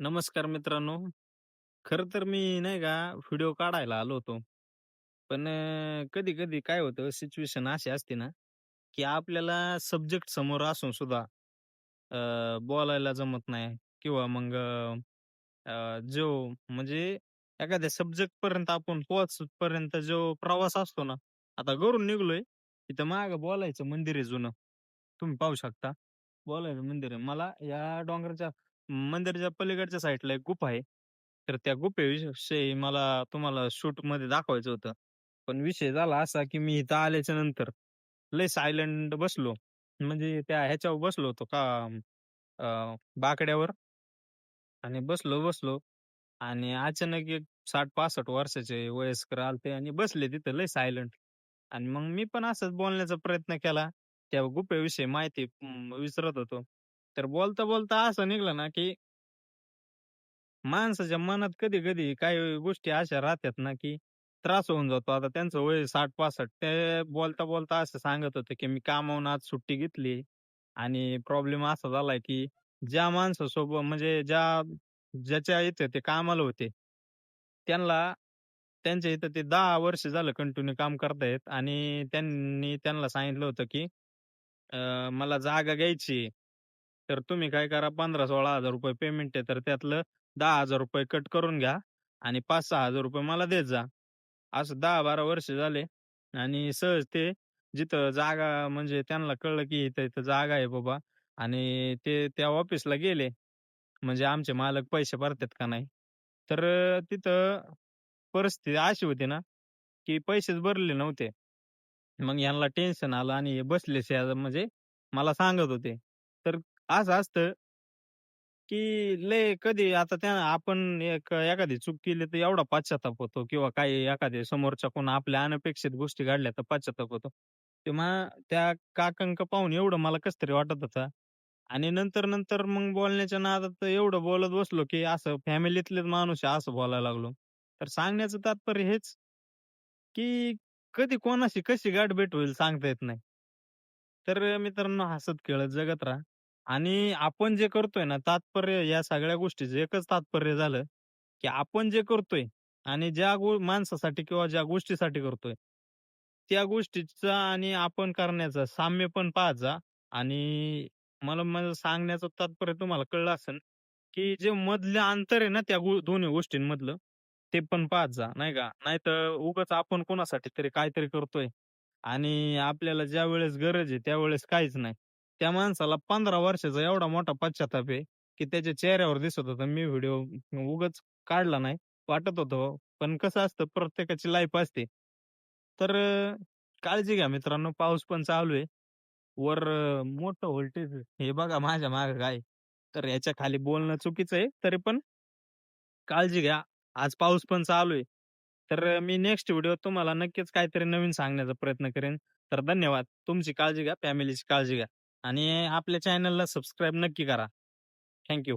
नमस्कार मित्रांनो. खरं तर मी नाही का व्हिडिओ काढायला आलो होतो. पण कधी-कधी काय होतं सिच्युएशन अशी असते ना, की आपल्याला सब्जेक्ट समोर असून सुद्धा अ, बोलायला जमत नाही किंवा मग अ, जो म्हणजे एखाद्या सब्जेक्टपर्यंत आपण पोहोचपर्यंत जो प्रवास असतो ना, आता घरून निघालोय, तिथं मागं बोलायचं मंदिर आहे जुनं. तुम्ही पाहू शकता. बोलायचं मंदिर आहे. मला या डोंगराच्या मंदिराच्या पलीकडच्या साईडला एक गुफा आहे. तर त्या गुफेविषयी मला तुम्हाला शूटमध्ये दाखवायचं होतं. पण विषय झाला असा, की मी इथं आल्याच्यानंतर लय सायलेंट बसलो. म्हणजे त्या ह्याच्यावर बसलो होतो का अ, बाकड्यावर आणि बसलो, बसलो आणि अचानक एक 60-65 वर्षाचे वयस्कर आलते आणि बसले तिथं लय सायलेंट आणि मग मी पण असंच बोलण्याचा प्रयत्न केला. त्या गुफेविषयी माहिती अं, विचारत होतो. तर बोलता-बोलता असं निघलं ना, की माणसाच्या मनात कधी-कधी काही गोष्टी अशा राहतात ना, की त्रास होऊन जातो. आता त्यांचं वय 60-65 ते बोलता-बोलता असं सांगत होते, की मी कामावरून आज सुट्टी घेतली आणि प्रॉब्लेम असा झालाय, की ज्या माणसासोबत म्हणजे ज्या ज्याच्या इथे ते कामाला होते, त्यांना त्यांच्या इथं ते दहा वर्ष झालं कंटिन्यू काम करतायत आणि त्यांनी त्यांना सांगितलं होतं, की मला जागा घ्यायची तर तुम्ही काय करा ₹15,000-16,000 पेमेंट आहे, तर त्यातलं ₹10,000 कट करून घ्या आणि ₹5,000-6,000 मला देत जा. असं 10-12 वर्ष झाले आणि सहज ते जिथं जागा म्हणजे त्यांना कळलं, की इथं इथं जागा आहे बाबा आणि ते त्या ऑफिसला गेले. म्हणजे आमचे मालक पैसे भरतात का नाही. तर अ, तिथं परिस्थिती अशी होती ना, की पैसेच भरले नव्हते. मग ह्यांना टेन्शन आलं आणि हे बसले म्हणजे मला सांगत होते. तर असं असतं, की लय कधी आता त्या आपण एक एखादी चूक केली तर एवढा पश्चाताप होतो किंवा काही एखाद्या समोरच्या कोण आपल्या अनपेक्षित गोष्टी घडल्या तर पश्चाताप होतो. तेव्हा त्या काकांक पाहून एवढं मला कसं तरी वाटत होतं आणि नंतर-नंतर मग बोलण्याच्या नादात एवढं बोलत बसलो, की असं फॅमिलीतलेच माणूस आहे असं बोलायला लागलो. तर सांगण्याचं तात्पर्य हेच, की कधी कोणाशी कशी गाठभेट होईल सांगता येत नाही. तर मित्रांनो हसत-खेळत जगत राहा आणि आपण जे करतोय ना तात्पर्य या सगळ्या गोष्टीचं एकच तात्पर्य झालं, की आपण जे करतोय आणि ज्या गो माणसासाठी किंवा ज्या गोष्टीसाठी करतोय, त्या गोष्टीचा आणि आपण करण्याचा साम्य पण पाहत जा आणि मला माझं सांगण्याचं तात्पर्य तुम्हाला कळलं असेल, की जे मधलं अंतर आहे ना त्या गो दोन्ही गोष्टींमधलं, ते पण पाहत जा, नाही का? नाहीतर उगाच आपण कोणासाठी तरी काहीतरी करतोय आणि आपल्याला ज्यावेळेस गरज आहे त्यावेळेस काहीच नाही. त्या माणसाला 15 वर्षाचा एवढा मोठा पश्चाताप आहे, की त्याच्या चेहऱ्यावर दिसत होता. मी व्हिडिओ उगाच काढला नाही. वाटत होतो हो. पण कसं असतं प्रत्येकाची लाईफ असते. तर काळजी घ्या मित्रांनो. पाऊस पण चालू आहे. वर मोठं व्होल्टेज हे बघा माझ्या माग काय तर याच्या खाली बोलणं चुकीचं आहे. तरी पण काळजी घ्या. आज पाऊस पण चालू आहे. तर मी नेक्स्ट व्हिडिओ तुम्हाला नक्कीच काहीतरी नवीन सांगण्याचा प्रयत्न करेन. तर धन्यवाद. तुमची काळजी घ्या, फॅमिलीची काळजी घ्या आणि आपल्या चॅनलला सबस्क्राईब नक्की करा. Thank you.